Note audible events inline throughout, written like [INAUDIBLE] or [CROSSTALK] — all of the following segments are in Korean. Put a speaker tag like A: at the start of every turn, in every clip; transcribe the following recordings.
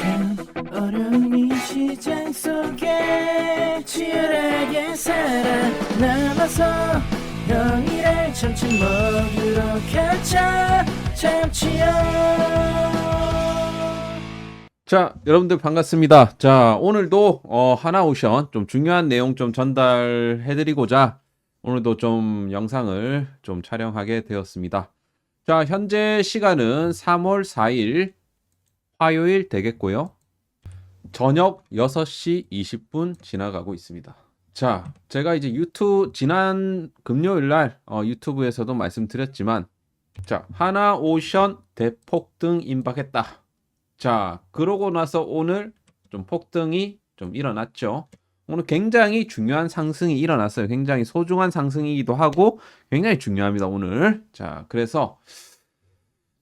A: 참 어려운 이 시장 속에 치열하게 살아남아서 너희를 참치 먹으러 가자 참치요
B: 자, 여러분들 반갑습니다. 자, 오늘도 어, 하나오션 좀 중요한 내용 좀 전달해드리고자 오늘도 좀 영상을 좀 촬영하게 되었습니다. 자, 현재 시간은 3월 4일 화요일 되겠고요. 저녁 6시 20분 지나가고 있습니다. 자, 제가 이제 유튜브 지난 금요일 날 어, 유튜브에서도 말씀드렸지만 자, 하나 오션 대폭등 임박했다. 자, 그러고 나서 오늘 좀 폭등이 좀 일어났죠. 오늘 굉장히 중요한 상승이 일어났어요. 굉장히 소중한 상승이기도 하고 굉장히 중요합니다, 오늘. 자, 그래서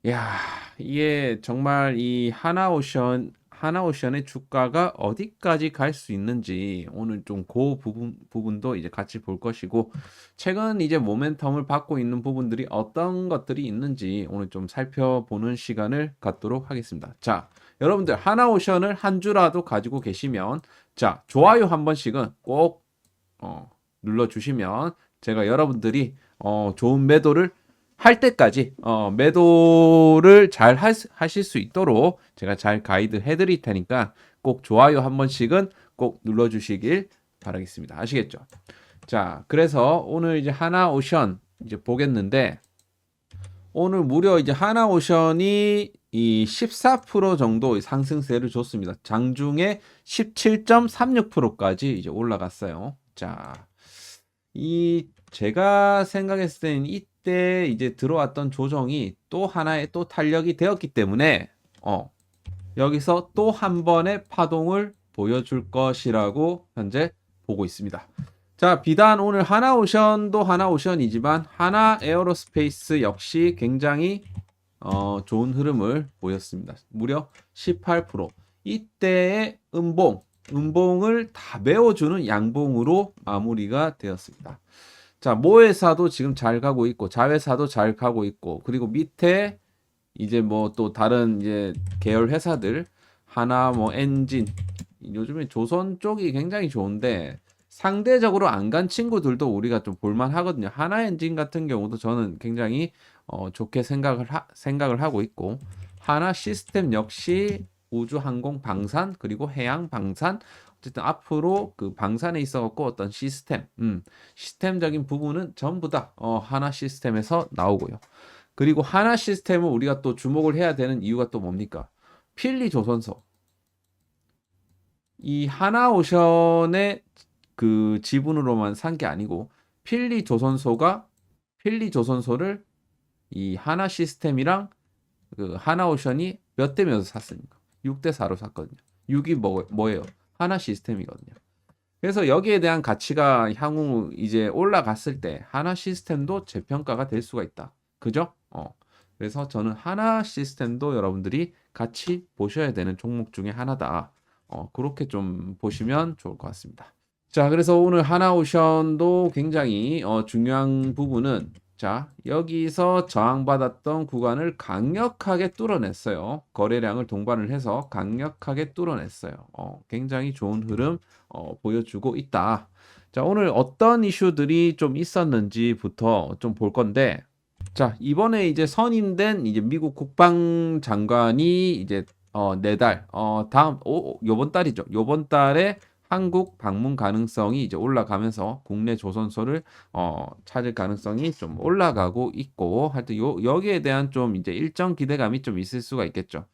B: 야, 이게 정말 이 하나오션 하나오션의 주가가 어디까지 갈 수 있는지 오늘 좀 그 부분 부분도 이제 같이 볼 것이고 최근 이제 모멘텀을 받고 있는 부분들이 어떤 것들이 있는지 오늘 좀 살펴보는 시간을 갖도록 하겠습니다. 자, 여러분들 하나오션을 한 주라도 가지고 계시면 자, 좋아요 한 번씩은 꼭 어, 눌러 주시면 제가 여러분들이 어, 좋은 매도를 할 때까지 어, 매도를 잘 하, 하실 수 있도록 제가 잘 가이드 해드릴 테니까 꼭 좋아요 한 번씩은 꼭 눌러주시길 바라겠습니다. 아시겠죠? 자, 그래서 오늘 이제 하나 오션 이제 보겠는데 오늘 무려 이제 하나 오션이 이 14% 정도 상승세를 줬습니다. 장중에 17.36%까지 이제 올라갔어요. 자, 이 제가 생각했을 때는 이 때 이제 들어왔던 조정이 또 하나의 또 탄력이 되었기 때문에 어 여기서 또 한 번의 파동을 보여줄 것이라고 현재 보고 있습니다. 자, 비단 오늘 하나오션도 하나오션이지만 하나 에어로스페이스 역시 굉장히 어, 좋은 흐름을 보였습니다. 무려 18% 이때의 음봉, 음봉을 다 메워주는 양봉으로 마무리가 되었습니다. 자, 모회사도 지금 잘 가고 있고, 자회사도 잘 가고 있고, 그리고 밑에 이제 뭐 또 다른 이제 계열 회사들, 하나 뭐 엔진, 요즘에 조선 쪽이 굉장히 좋은데, 상대적으로 안 간 친구들도 우리가 좀 볼만 하거든요. 하나 엔진 같은 경우도 저는 굉장히 어, 좋게 생각을 하, 생각을 하고 있고, 하나 시스템 역시 우주 항공 방산 그리고 해양 방산 어쨌든 앞으로 그 방산에 있어 갖고 어떤 시스템, 음, 시스템적인 부분은 전부 다 어, 하나 시스템에서 나오고요. 그리고 하나 시스템을 우리가 또 주목을 해야 되는 이유가 또 뭡니까? 필리 조선소. 이 하나 오션의 그 지분으로만 산 게 아니고 필리 조선소가 필리 조선소를 이 하나 시스템이랑 그 하나 오션이 몇 대 몇을 샀습니까? 6대 4로 샀거든요. 6이 뭐, 뭐예요? 하나 시스템이거든요. 그래서 여기에 대한 가치가 향후 이제 올라갔을 때 하나 시스템도 재평가가 될 수가 있다. 그죠? 어. 그래서 저는 하나 시스템도 여러분들이 같이 보셔야 되는 종목 중에 하나다. 어, 그렇게 좀 보시면 좋을 것 같습니다. 자, 그래서 오늘 하나오션도 굉장히 어, 중요한 부분은 자, 여기서 저항받았던 구간을 강력하게 뚫어냈어요. 거래량을 동반을 해서 강력하게 뚫어냈어요. 어, 굉장히 좋은 흐름 어, 보여주고 있다. 자, 오늘 어떤 이슈들이 좀 있었는지부터 좀 볼 건데, 자, 이번에 이제 선임된 이제 미국 국방장관이 이제 어, 내달, 어, 다음, 오, 요번 달이죠. 요번 달에 한국 방문 가능성이 이제 올라가면서 국내 조선소를 어, 찾을 가능성이 좀 올라가고 있고 하여튼 요, 여기에 대한 좀 이제 일정 기대감이 좀 있을 수가 있겠죠.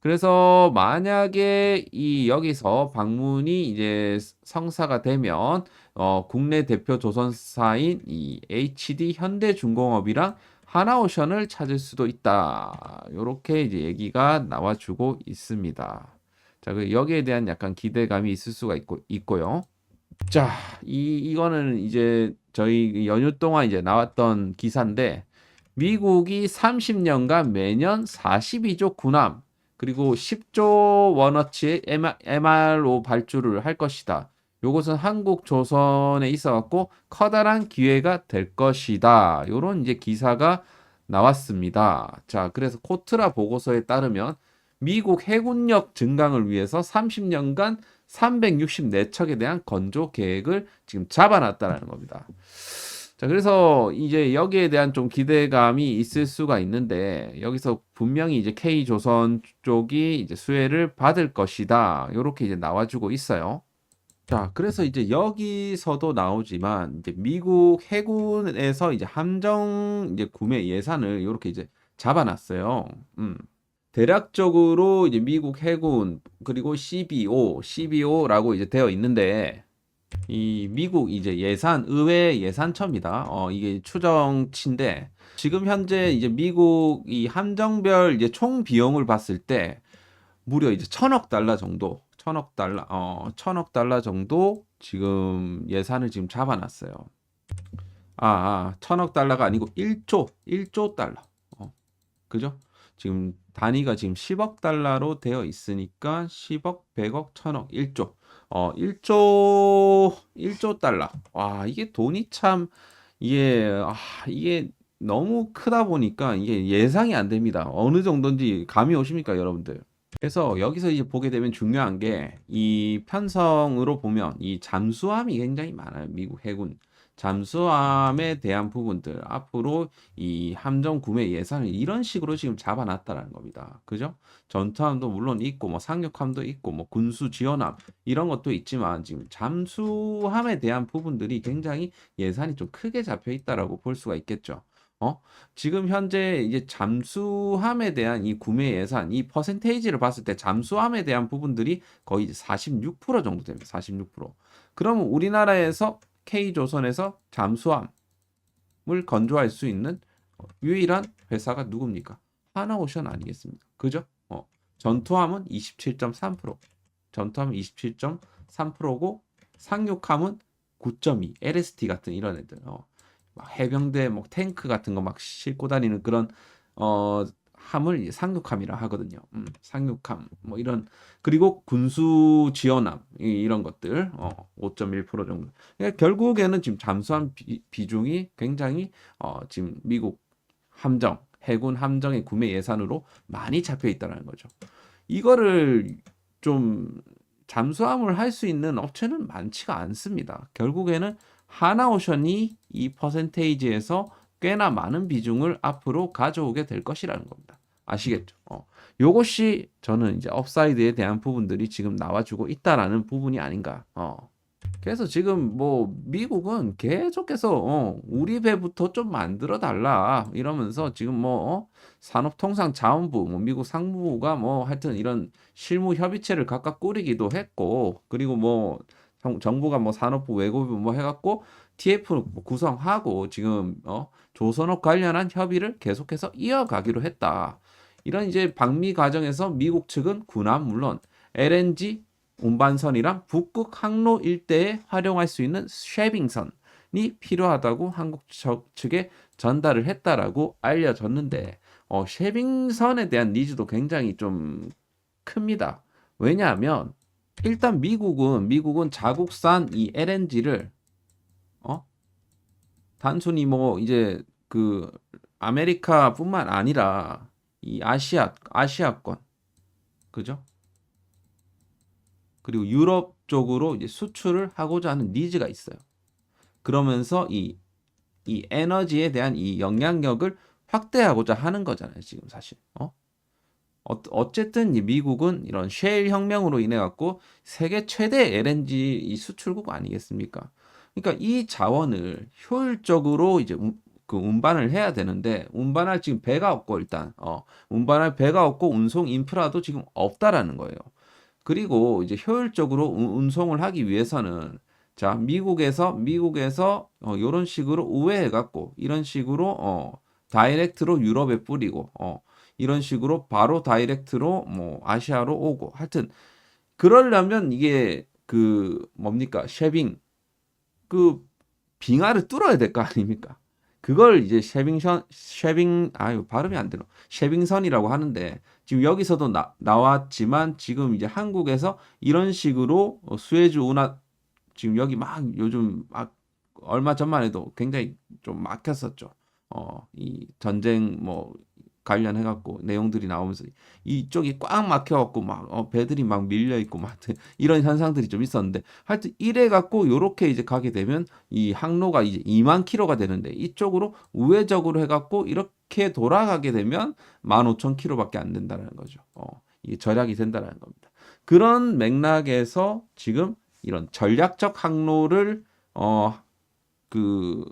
B: 그래서 만약에 이 여기서 방문이 이제 성사가 되면 어, 국내 대표 조선사인 이 HD 현대중공업이랑 하나오션을 찾을 수도 있다. 요렇게 이제 얘기가 나와주고 있습니다. 자, 그 여기에 대한 약간 기대감이 있을 수가 있고 있고요. 자, 이 이거는 이제 저희 연휴 동안 이제 나왔던 기사인데 미국이 30년간 매년 42조 군함 그리고 10조 원어치의 MRO 발주를 할 것이다. 요것은 한국 조선에 있어 갖고 커다란 기회가 될 것이다. 요런 이제 기사가 나왔습니다. 자, 그래서 코트라 보고서에 따르면 미국 해군력 증강을 위해서 30년간 364척에 대한 건조 계획을 지금 잡아놨다라는 겁니다. 자, 그래서 이제 여기에 대한 좀 기대감이 있을 수가 있는데 여기서 분명히 이제 K조선 쪽이 이제 수혜를 받을 것이다. 이렇게 이제 나와주고 있어요. 자, 그래서 이제 여기서도 나오지만 이제 미국 해군에서 이제 함정 이제 구매 예산을 이렇게 이제 잡아놨어요. 음. 대략적으로 이제 미국 해군 그리고 CBO, CBO라고 이제 되어 있는데 이 미국 이제 예산 의회 예산처입니다. 어 이게 추정치인데 지금 현재 이제 미국 이 함정별 이제 총 비용을 봤을 때 무려 이제 천억 달러 정도, 천억 달러, 어 천억 달러 정도 지금 예산을 지금 잡아놨어요. 아, 아 천억 달러가 아니고 1조, 1조 달러. 어, 그죠? 지금 단위가 지금 10억 달러로 되어 있으니까 10억, 100억, 1000억, 1조. 어, 1조 1조 달러. 와, 이게 돈이 참 이게 아, 이게 너무 크다 보니까 이게 예상이 안 됩니다. 어느 정도인지 감이 오십니까, 여러분들? 그래서 여기서 이제 보게 되면 중요한 게 이 편성으로 보면 이 잠수함이 굉장히 많아요. 미국 해군. 잠수함에 대한 부분들 앞으로 이 함정 구매 예산을 이런 식으로 지금 잡아놨다라는 겁니다. 그죠? 전투함도 물론 있고 뭐 상륙함도 있고 뭐 군수 지원함 이런 것도 있지만 지금 잠수함에 대한 부분들이 굉장히 예산이 좀 크게 잡혀 있다라고 볼 수가 있겠죠. 어? 지금 현재 이제 잠수함에 대한 이 구매 예산, 이 퍼센테이지를 봤을 때 잠수함에 대한 부분들이 거의 46% 정도 됩니다. 46%. 그러면 우리나라에서 K조선에서 잠수함을 건조할 수 있는 유일한 회사가 누굽니까? 하나오션 아니겠습니까? 그죠? 어. 전투함은 27.3%, 전투함은 27.3%고 상륙함은 9.2, LST 같은 이런 애들. 어. 막 해병대 뭐 탱크 같은 거 막 싣고 다니는 그런 어 함을 상륙함이라 하거든요. 음, 상륙함 뭐 이런 그리고 군수 지원함 이- 이런 것들 어, 5.1% 정도. 그러니까 결국에는 지금 잠수함 비, 비중이 굉장히 어, 지금 미국 함정 해군 함정의 구매 예산으로 많이 잡혀 있다는 거죠. 이거를 좀 잠수함을 할 수 있는 업체는 많지가 않습니다. 결국에는 하나오션이 이 퍼센테이지에서 꽤나 많은 비중을 앞으로 가져오게 될 것이라는 겁니다. 아시겠죠? 어. 요것이 저는 이제 업사이드에 대한 부분들이 지금 나와주고 있다라는 부분이 아닌가. 어. 그래서 지금 뭐 미국은 계속해서 어, 우리 배부터 좀 만들어 달라 이러면서 지금 뭐 어, 산업통상자원부, 뭐 미국 상무부가 뭐 하여튼 이런 실무 협의체를 각각 꾸리기도 했고 그리고 뭐 정- 정부가 뭐 산업부, 외교부 뭐 해갖고 TF 뭐 구성하고 지금 어 조선업 관련한 협의를 계속해서 이어가기로 했다. 이런 이제 방미 과정에서 미국 측은 군함 물론 LNG 운반선이랑 북극 항로 일대에 활용할 수 있는 쉐빙선이 필요하다고 한국 저- 측에 전달을 했다라고 알려졌는데 어, 쉐빙선에 대한 니즈도 굉장히 좀 큽니다. 왜냐하면 일단 미국은 미국은 자국산 이 LNG를 어 단순히 뭐 이제 그 아메리카뿐만 아니라 이 아시아 아시아권 그죠? 그리고 유럽 쪽으로 이제 수출을 하고자 하는 니즈가 있어요. 그러면서 이, 이 에너지에 대한 이 영향력을 확대하고자 하는 거잖아요, 지금 사실. 어? 어, 어쨌든 이 미국은 이런 셰일 혁명으로 인해 갖고 세계 최대 LNG 이 수출국 아니겠습니까? 그러니까 이 자원을 효율적으로 이제 운- 그 운반을 해야 되는데 운반할 지금 배가 없고 일단 어 운반할 배가 없고 운송 인프라도 지금 없다라는 거예요. 그리고 이제 효율적으로 운- 운송을 하기 위해서는 자 미국에서 미국에서 어 요런 식으로 우회해 갖고 이런 식으로 어 다이렉트로 유럽에 뿌리고 어 이런 식으로 바로 다이렉트로 뭐 아시아로 오고 하여튼 그러려면 이게 그 뭡니까 쉐빙 그 빙하를 뚫어야 될 거 아닙니까? 그걸 이제 쉐빙선 쉐빙 아유 발음이 안 되노 쉐빙선이라고 하는데 지금 여기서도 나, 나왔지만 지금 이제 한국에서 이런 식으로 어, 수에즈 운하 지금 여기 막 요즘 막 얼마 전만 해도 굉장히 좀 막혔었죠. 어, 이 전쟁 뭐 관련해 갖고 내용들이 나오면서 이쪽이 꽉 막혀 갖고 막 어, 배들이 막 밀려 있고 막 이런 현상들이 좀 있었는데 하여튼 이래 갖고 요렇게 이제 가게 되면 이 항로가 이제 2만 킬로가 되는데 이쪽으로 우회적으로 해 갖고 이렇게 돌아가게 되면 15,000킬로밖에 안 된다는 거죠. 어, 이게 절약이 된다는 겁니다. 그런 맥락에서 지금 이런 전략적 항로를 어 그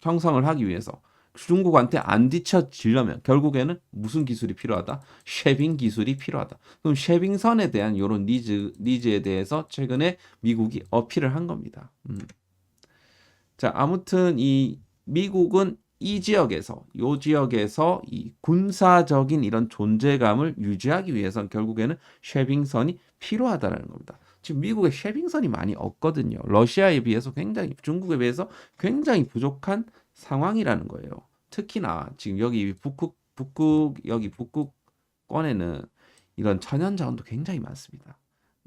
B: 형성을 하기 위해서 중국한테 안 뒤처지려면 결국에는 무슨 기술이 필요하다? 쉐빙 기술이 필요하다. 그럼 쉐빙선에 대한 이런 니즈 니즈에 대해서 최근에 미국이 어필을 한 겁니다. 음. 자 아무튼 이 미국은 이 지역에서 요 지역에서 이 군사적인 이런 존재감을 유지하기 위해선 결국에는 쉐빙선이 필요하다라는 겁니다. 지금 미국에 쉐빙선이 많이 없거든요. 러시아에 비해서 굉장히 중국에 비해서 굉장히 부족한 상황이라는 거예요. 특히나 지금 여기 북극 북극 여기 북극권에는 이런 천연 자원도 굉장히 많습니다.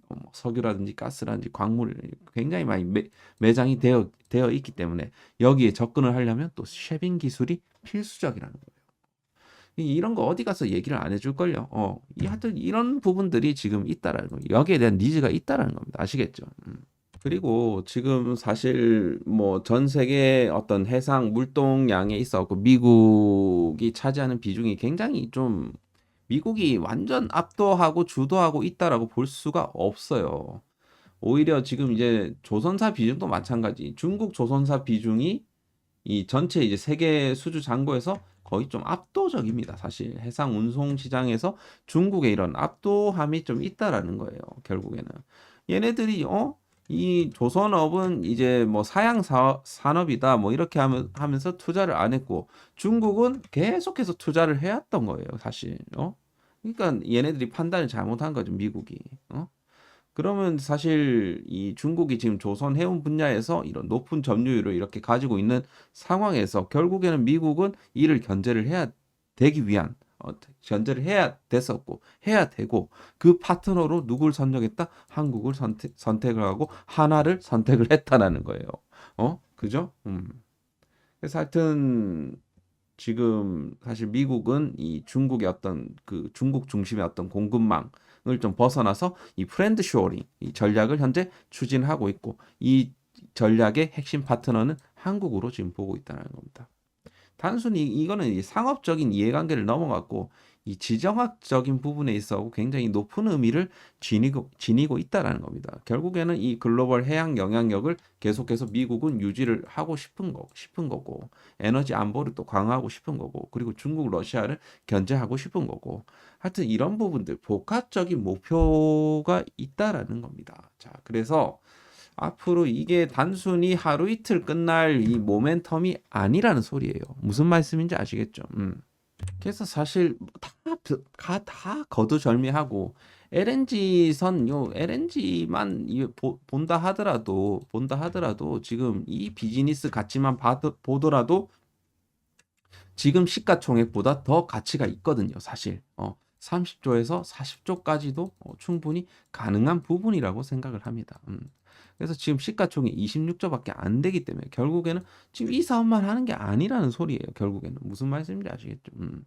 B: 어, 뭐 석유라든지 가스라든지 광물 굉장히 많이 매, 매장이 되어 되어 있기 때문에 여기에 접근을 하려면 또 쉐빙 기술이 필수적이라는 거예요. 이- 이런 거 어디 가서 얘기를 안 해줄 걸요. 어, 이 하여튼 이런 부분들이 지금 있다라는 거예요. 여기에 대한 니즈가 있다라는 겁니다. 아시겠죠? 음. 그리고 지금 사실 뭐 전 세계 어떤 해상 물동량에 있어서 미국이 차지하는 비중이 굉장히 좀 미국이 완전 압도하고 주도하고 있다라고 볼 수가 없어요. 오히려 지금 이제 조선사 비중도 마찬가지. 중국 조선사 비중이 이 전체 이제 세계 수주 잔고에서 거의 좀 압도적입니다. 사실 해상 운송 시장에서 중국의 이런 압도함이 좀 있다라는 거예요. 결국에는 얘네들이 어? 이 조선업은 이제 뭐 사양 사, 산업이다 뭐 이렇게 하면, 하면서 투자를 안 했고 중국은 계속해서 투자를 해왔던 거예요. 사실 어? 그러니까 얘네들이 판단을 잘못한 거죠. 미국이 어? 그러면 사실 이 중국이 지금 조선 해운 분야에서 이런 높은 점유율을 이렇게 가지고 있는 상황에서 결국에는 미국은 이를 견제를 해야 되기 위한 어, 견제를 해야 됐었고 해야 되고 그 파트너로 누굴 선정했다? 한국을 선택, 선택을 하고 하나를 선택을 했다라는 거예요. 어? 그죠? 음. 그래서 하여튼 지금 사실 미국은 이 중국의 어떤 그 중국 중심의 어떤 공급망 을 좀 벗어나서 이 프렌드 쇼어링 이 전략을 현재 추진하고 있고 이 전략의 핵심 파트너는 한국으로 지금 보고 있다는 겁니다. 단순히 이거는 이 상업적인 이해관계를 넘어갔고 이 지정학적인 부분에 있어 굉장히 높은 의미를 지니고, 지니고 있다라는 겁니다. 결국에는 이 글로벌 해양 영향력을 계속해서 미국은 유지를 하고 싶은 거, 싶은 거고, 에너지 안보를 또 강화하고 싶은 거고, 그리고 중국, 러시아를 견제하고 싶은 거고, 하여튼 이런 부분들 복합적인 목표가 있다라는 겁니다. 자, 그래서 앞으로 이게 단순히 하루 이틀 끝날 이 모멘텀이 아니라는 소리예요. 무슨 말씀인지 아시겠죠? 음. 그래서 사실 다, 다 거두절미하고 LNG 선, 요 LNG만 본다 하더라도 본다 하더라도 지금 이 비즈니스 가치만 봐도, 보더라도 지금 시가총액보다 더 가치가 있거든요. 사실 어, 30조에서 40조까지도 어, 충분히 가능한 부분이라고 생각을 합니다. 음. 그래서 지금 시가총액 26조밖에 안 되기 때문에 결국에는 지금 이 사업만 하는 게 아니라는 소리예요. 결국에는 무슨 말씀인지 아시겠죠? 음.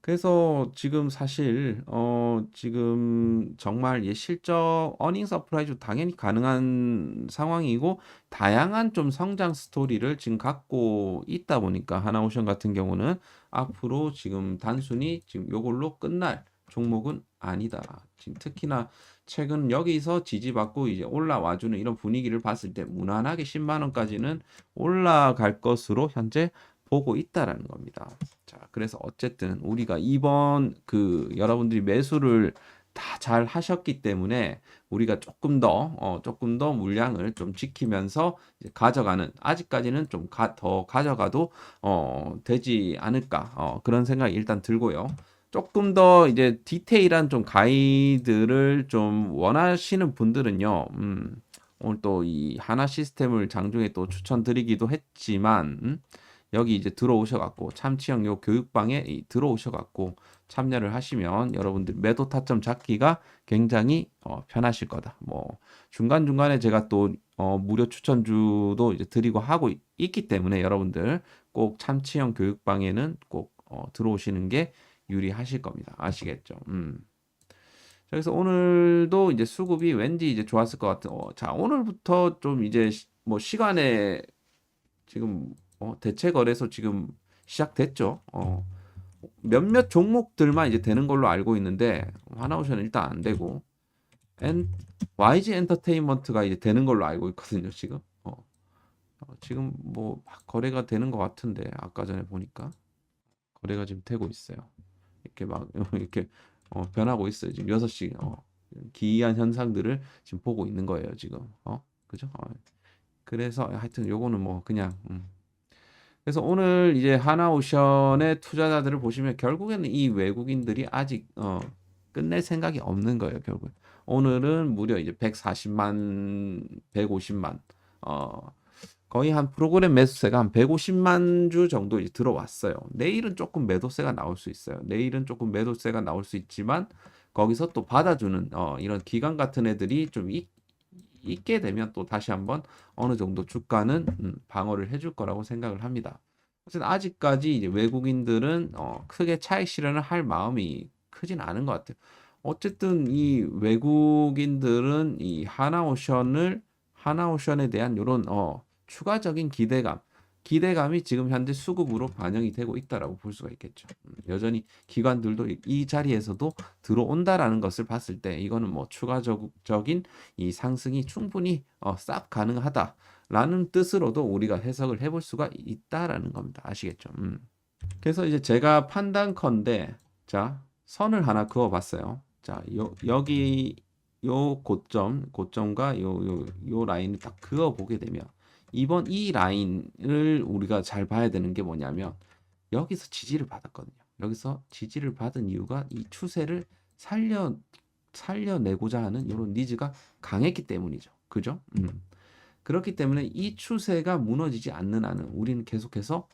B: 그래서 지금 사실 어 지금 정말 예 실적 어닝 서프라이즈 당연히 가능한 상황이고 다양한 좀 성장 스토리를 지금 갖고 있다 보니까 하나오션 같은 경우는 앞으로 지금 단순히 지금 요걸로 끝날 종목은 아니다. 지금 특히나 최근 여기서 지지받고 이제 올라와주는 이런 분위기를 봤을 때 무난하게 10만 원까지는 올라갈 것으로 현재 보고 있다라는 겁니다. 자, 그래서 어쨌든 우리가 이번 그 여러분들이 매수를 다 잘 하셨기 때문에 우리가 조금 더 어, 조금 더 물량을 좀 지키면서 가져가는 아직까지는 좀 더 가져가도 어, 되지 않을까 어, 그런 생각이 일단 들고요. 조금 더 이제 디테일한 좀 가이드를 좀 원하시는 분들은요. 음, 오늘 또 이 하나 시스템을 장중에 또 추천드리기도 했지만 음, 여기 이제 들어오셔갖고 참치형 요 교육방에 이 들어오셔갖고 참여를 하시면 여러분들 매도 타점 잡기가 굉장히 어, 편하실 거다. 뭐 중간 중간에 제가 또 어, 무료 추천주도 이제 드리고 하고 있, 기 때문에 여러분들 꼭 참치형 교육방에는 꼭 어, 들어오시는 게 유리하실 겁니다. 아시겠죠? 음. 자, 그래서 오늘도 이제 수급이 왠지 이제 좋았을 것 같은. 어, 자, 오늘부터 좀 이제 시- 뭐 시간에 지금 어, 대체 거래소 지금 시작됐죠. 어, 몇몇 종목들만 이제 되는 걸로 알고 있는데 하나오션은 일단 안 되고 엔, YG 엔터테인먼트가 이제 되는 걸로 알고 있거든요. 지금. 어, 어, 지금 뭐막 거래가 되는 것 같은데 아까 전에 보니까 거래가 지금 되고 있어요. 이렇게 막 [LAUGHS] 이렇게 어, 변하고 있어요. 지금 6시 어, 기이한 현상들을 지금 보고 있는 거예요. 지금. 어? 그죠? 어. 그래서 하여튼 요거는 뭐 그냥 음. 그래서 오늘 이제 하나오션의 투자자들을 보시면 결국에는 이 외국인들이 아직 어, 끝낼 생각이 없는 거예요. 결국 오늘은 무려 이제 140만, 150만 어, 거의 한 프로그램 매수세가 한 150만 주 정도 들어왔어요. 내일은 조금 매도세가 나올 수 있어요. 내일은 조금 매도세가 나올 수 있지만 거기서 또 받아주는 어, 이런 기관 같은 애들이 좀 있, 있게 되면 또 다시 한번 어느 정도 주가는 음, 방어를 해줄 거라고 생각을 합니다. 어쨌든 아직까지 외국인들은 어, 크게 차익 실현을 할 마음이 크진 않은 것 같아요. 어쨌든 이 외국인들은 이 하나오션을 하나오션에 대한 이런 어, 추가적인 기대감, 기대감이 지금 현재 수급으로 반영이 되고 있다라고 볼 수가 있겠죠. 음, 여전히 기관들도 이- 이 자리에서도 들어온다라는 것을 봤을 때 이거는 뭐 추가적인 이 상승이 충분히 어, 싹 가능하다라는 뜻으로도 우리가 해석을 해볼 수가 있다라는 겁니다. 아시겠죠? 음. 그래서 이제 제가 판단컨대 자 선을 하나 그어봤어요. 자 요, 여기 요 고점 고점과 요 요 요 라인을 딱 그어 보게 되면 이번 이 라인을 우리가 잘 봐야 되는 게 뭐냐면 여기서 지지를 받았거든요. 여기서 지지를 받은 이유가 이 추세를 살려 살려내고자 하는 이런 니즈가 강했기 때문이죠. 그죠? 음. 그렇기 때문에 이 추세가 무너지지 않는 한은 우리는 계속해서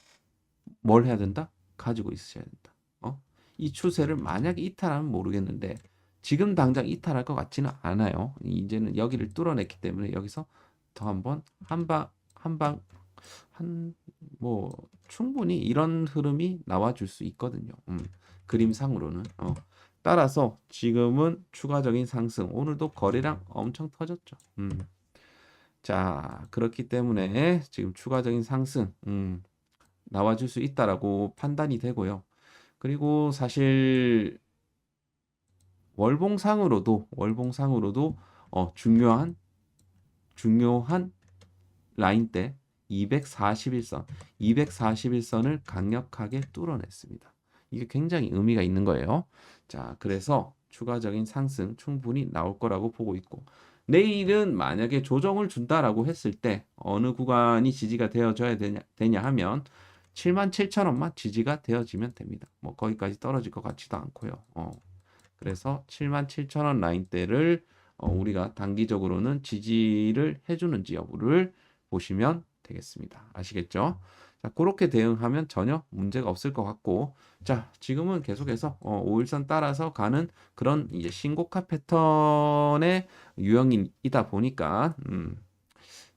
B: 뭘 해야 된다? 가지고 있어야 된다. 어? 이 추세를 만약에 이탈하면 모르겠는데 지금 당장 이탈할 것 같지는 않아요. 이제는 여기를 뚫어냈기 때문에 여기서 더 한번 한방 한방 한 뭐 충분히 이런 흐름이 나와줄 수 있거든요. 음, 그림상으로는 어. 따라서 지금은 추가적인 상승 오늘도 거래량 엄청 터졌죠. 음. 자 그렇기 때문에 지금 추가적인 상승 음, 나와줄 수 있다라고 판단이 되고요. 그리고 사실 월봉상으로도 월봉상으로도 어, 중요한 중요한 라인대 241선 241선을 강력하게 뚫어냈습니다. 이게 굉장히 의미가 있는 거예요. 자, 그래서 추가적인 상승 충분히 나올 거라고 보고 있고 내일은 만약에 조정을 준다라고 했을 때 어느 구간이 지지가 되어져야 되냐, 되냐 하면 7만 7천 원만 지지가 되어지면 됩니다. 뭐 거기까지 떨어질 것 같지도 않고요. 어. 그래서 7만 7천 원 라인대를 어, 우리가 단기적으로는 지지를 해주는지 여부를 보시면 되겠습니다. 아시겠죠? 자, 그렇게 대응하면 전혀 문제가 없을 것 같고, 자, 지금은 계속해서 어, 5일선 따라서 가는 그런 이제 신고가 패턴의 유형이다 보니까, 음,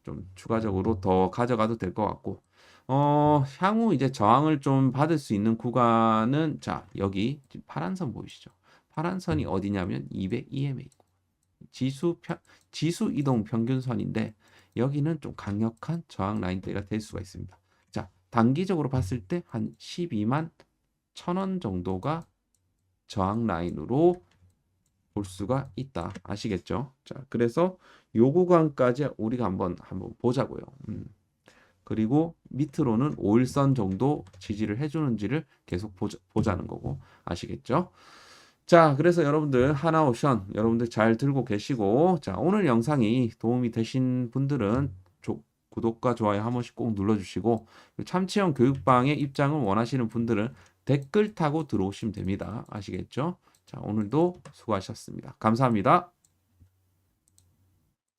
B: 좀 추가적으로 더 가져가도 될 것 같고, 어, 향후 이제 저항을 좀 받을 수 있는 구간은, 자, 여기 파란 선 보이시죠? 파란 선이 어디냐면 200EMA 있고, 지수 평, 지수 이동 평균선인데, 여기는 좀 강력한 저항 라인대가 될 수가 있습니다. 자, 단기적으로 봤을 때 한 12만 1000원 정도가 저항 라인으로 볼 수가 있다. 아시겠죠? 자, 그래서 요 구간까지 우리가 한번 한번 보자고요. 음. 그리고 밑으로는 5일선 정도 지지를 해주는지를 계속 보자, 보자는 거고 아시겠죠? 자, 그래서 여러분들 하나오션 여러분들 잘 들고 계시고 자, 오늘 영상이 도움이 되신 분들은 조- 구독과 좋아요 한 번씩 꼭 눌러주시고 참치형 교육방의 입장을 원하시는 분들은 댓글 타고 들어오시면 됩니다. 아시겠죠? 자, 오늘도 수고하셨습니다. 감사합니다.